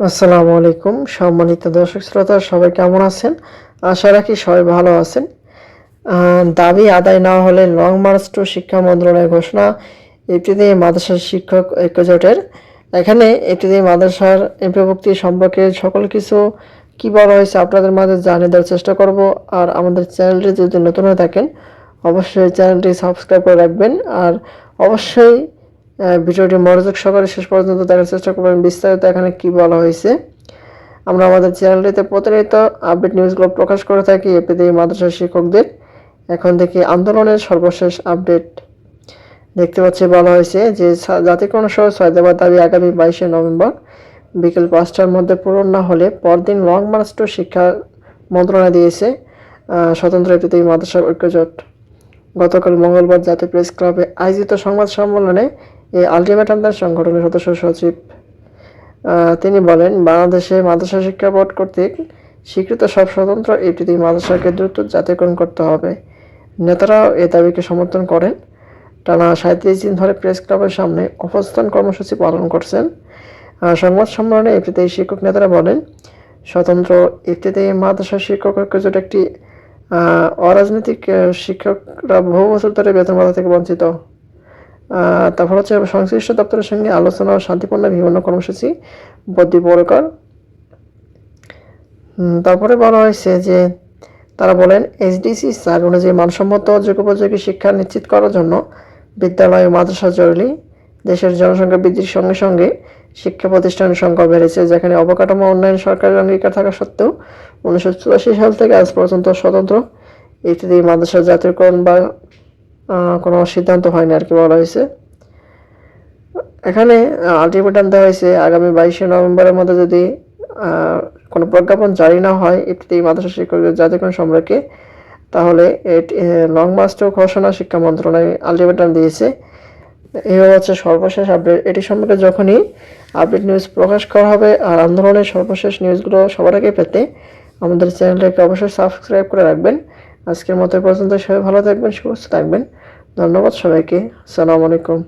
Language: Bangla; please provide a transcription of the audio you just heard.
আসসালামু আলাইকুম, সম্মানিত দর্শক শ্রোতা, সবাই কেমন আছেন? আশা রাখি সবাই ভালো আছেন। দাবি আদায় না হলে লং মার্চ টু শিক্ষা মন্ত্রণালয়ের ঘোষণা ইত্যাদি মাদ্রাসার শিক্ষক ঐক্যজোটের এখানে ইত্যাদি মাদ্রাসার এমপিভুক্তি সম্পর্কে সকল কিছু কি বলা হয়েছে আপনাদের মাঝে জানিয়ে দেওয়ার চেষ্টা করব। আর আমাদের চ্যানেলটি যদি নতুন হয়ে থাকেন, অবশ্যই চ্যানেলটি সাবস্ক্রাইব করে রাখবেন। আর অবশ্যই ভিডিওটি মনোযোগ সহকারে শেষ পর্যন্ত দেখার চেষ্টা করবেন বিস্তারিত এখানে কি বলা হয়েছে। আমরা আমাদের চ্যানেলটিতে প্রতিনিয়ত আপডেট নিউজগুলো প্রকাশ করে থাকি এপিতে মাদ্রাসা শিক্ষকদের। এখন থেকে আন্দোলনের সর্বশেষ আপডেট। দেখতে পাচ্ছি বলা হয়েছে যে জাতিকরণ সহ ছয় দেওয়ার দাবি আগামী বাইশে নভেম্বর বিকেল পাঁচটার মধ্যে পূরণ না হলে পরদিন লং মার্চ টু শিক্ষা মন্ত্রণালয় দিয়েছে স্বতন্ত্র এপিতে মাদ্রাসা ঐক্যজোট। গতকাল মঙ্গলবার জাতীয় প্রেস ক্লাবে আয়োজিত সংবাদ সম্মেলনে এই আলটিমেটাম দেন সংগঠনের সদস্য সচিব তিনি বলেন, বাংলাদেশে মাদ্রাসা শিক্ষা বোর্ড কর্তৃক স্বীকৃত সব স্বতন্ত্র এটিতে মাদ্রাসাকে দ্রুত জাতীয়করণ করতে হবে। নেতারাও এ দাবিকে সমর্থন করেন। টানা সাঁত্রিশ দিন ধরে প্রেস ক্লাবের সামনে অবস্থান কর্মসূচি পালন করছেন। সংবাদ সম্মেলনে এটিতে শিক্ষক নেতারা বলেন, স্বতন্ত্র এটিতে মাদ্রাসা শিক্ষক ঐক্যজোট একটি অরাজনৈতিক শিক্ষকরা বহু বছর ধরে বেতন ভাতা থেকে বঞ্চিত। তারপর হচ্ছে সংশ্লিষ্ট দপ্তরের সঙ্গে আলোচনা ও শান্তিপূর্ণ বিভিন্ন কর্মসূচি বদ্ধপরকর তারপরে বলা হয়েছে যে তারা বলেন এইচডিসি স্যার অনুযায়ী মানসম্মত যোগ্যোপযোগী শিক্ষা নিশ্চিত করার জন্য বিদ্যালয় ও মাদ্রাসা জরুরি। দেশের জনসংখ্যা বৃদ্ধির সঙ্গে সঙ্গে শিক্ষা প্রতিষ্ঠানের সংখ্যা বেড়েছে, যেখানে অবকাঠামো উন্নয়ন সরকারের অঙ্গীকার থাকা সত্ত্বেও উনিশশো চুরাশি সাল থেকে আজ পর্যন্ত স্বতন্ত্র। ইত্যাদি মাদ্রাসা জাতীয়করণ বা কোনো সিদ্ধান্ত হয়নি আর কি বলা হয়েছে। এখানে আলটিমেটাম দেওয়া হয়েছে, আগামী বাইশে নভেম্বরের মধ্যে যদি কোনো প্রজ্ঞাপন জারি না হয় ইত্যাদি মাদ্রাসা শিক্ষকদের জাতীয়করণ সম্পর্কে, তাহলে এটি লং মাস্টার ঘোষণা শিক্ষা মন্ত্রণালয় আলটিমেটাম দিয়েছে। এই হচ্ছে সর্বশেষ আপডেট এটি সম্পর্কে যখনই আপডেট নিউজ প্রকাশ করা হবে আর আন্দোলনের সর্বশেষ নিউজগুলো সবার আগে পেতে আমাদের চ্যানেলটাকে অবশ্যই সাবস্ক্রাইব করে রাখবেন। আজকের মতো পর্যন্ত। সবাই ভালো থাকবেন সুস্থ থাকবেন। ধন্যবাদ সবাইকে। আসসালামু আলাইকুম।